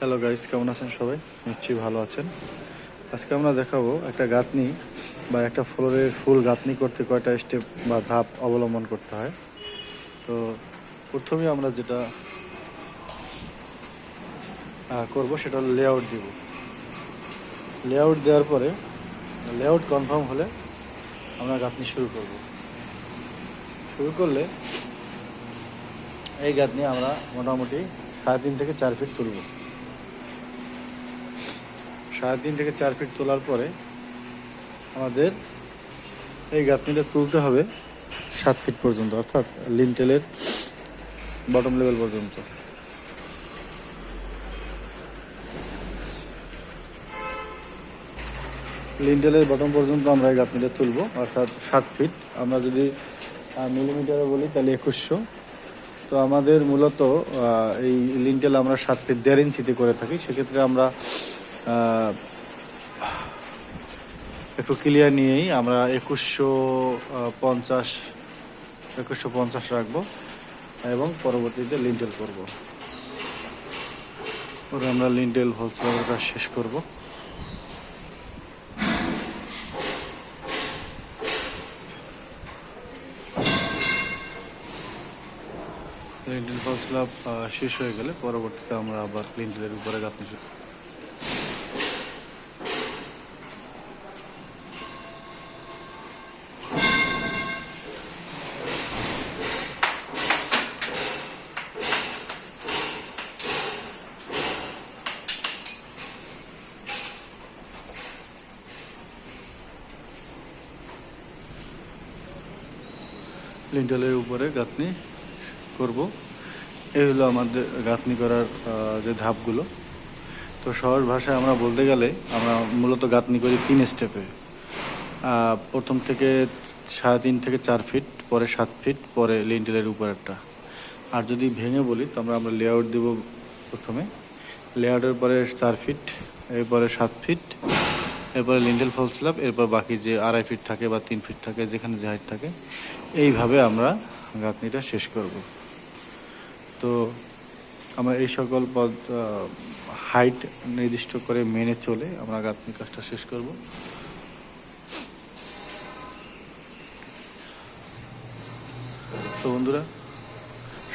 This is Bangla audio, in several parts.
হ্যালো গাইস কেমন আছেন সবাই? নিশ্চয়ই ভালো আছেন। আজকে আমরা দেখাবো একটা গাঁথনি বা একটা ফ্লোরের ফুল গাঁথনি করতে কয়টা স্টেপ বা ধাপ অবলম্বন করতে হয়। তো প্রথমে আমরা যেটা করব সেটা হলো লেআউট দিব। লেআউট দেওয়ার পরে লেআউট কনফার্ম হলে আমরা গাঁথনি শুরু করব। শুরু করলে এই গাঁথনি আমরা মোটামুটি সাড়ে তিন থেকে চার ফিট তুলব। সাড়ে তিন থেকে চার ফিট তোলার পরে আমাদের এই গাঁথনিটা তুলতে হবে সাত ফিট পর্যন্ত, অর্থাৎ লিনটেলের বটম লেভেল পর্যন্ত। লিন্টেলের বটম পর্যন্ত আমরা এই গাঁথনিটা তুলব, অর্থাৎ সাত ফিট আমরা যদি মিলিমিটারে বলি, তাহলে একুশশো। তো আমাদের মূলত এই লিন্টেল আমরা সাত ফিট দেড় ইঞ্চিতে করে থাকি। সেক্ষেত্রে আমরা একটু ক্লিয়ার নিয়েই আমরা একুশশো পঞ্চাশ একুশশো পঞ্চাশ রাখব এবং পরবর্তীতে লিন্টেল করব। পরে আমরা লিন্টেল হোলসেলের কাজ শেষ করব। লিন্টেল ফল স্ল্যাব শেষ হয়ে গেলে পরবর্তীতে আমরা আবার লিন্টেলের উপরে গাঁথনি লিন্টেলের উপরে গাঁথনি করব। এই হলো আমাদের গাঁথনি করার যে ধাপগুলো। তো সহজ ভাষায় আমরা বলতে গেলে আমরা মূলত গাঁথনি করি তিন স্টেপে। প্রথম থেকে সাড়ে তিন থেকে চার ফিট, পরে সাত ফিট, পরে লিন্টেলের উপরেরটা আর যদি ভেঙে বলি, তো আমরা আমরা লেআউট দেব প্রথমে। লেআউটের পরে চার ফিট, এরপরে সাত ফিট এরপরে লিন্ডেল ফল স্ল্যাব এরপর বাকি যে আড়াই ফিট থাকে বা তিন ফিট থাকে, যেখানে যে হাইট থাকে, এইভাবে আমরা গাঁথনিটা শেষ করব। তো আমরা এই সকল পদ হাইট নির্দিষ্ট করে মেনে চলে আমরা গাঁথনি কাজটা শেষ করব। তো বন্ধুরা,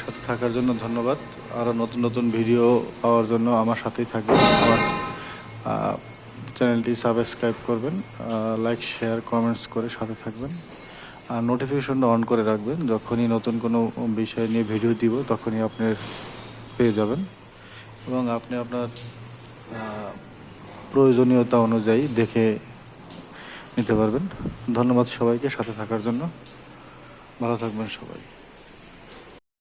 সাথে থাকার জন্য ধন্যবাদ। আরও নতুন নতুন ভিডিও পাওয়ার জন্য আমার সাথেই থাকবেন। আমার চ্যানেলটি সাবস্ক্রাইব করবেন লাইক শেয়ার কমেন্টস করে সাথে থাকবেন, আর নোটিফিকেশনটা অন করে রাখবেন। যখনই নতুন কোনো বিষয় নিয়ে ভিডিও দিব, তখনই আপনি পেয়ে যাবেন। এবং আপনি আপনার প্রয়োজনীয়তা অনুযায়ী দেখে নিতে পারবেন। ধন্যবাদ সবাইকে সাথে থাকার জন্য। ভালো থাকবেন সবাই।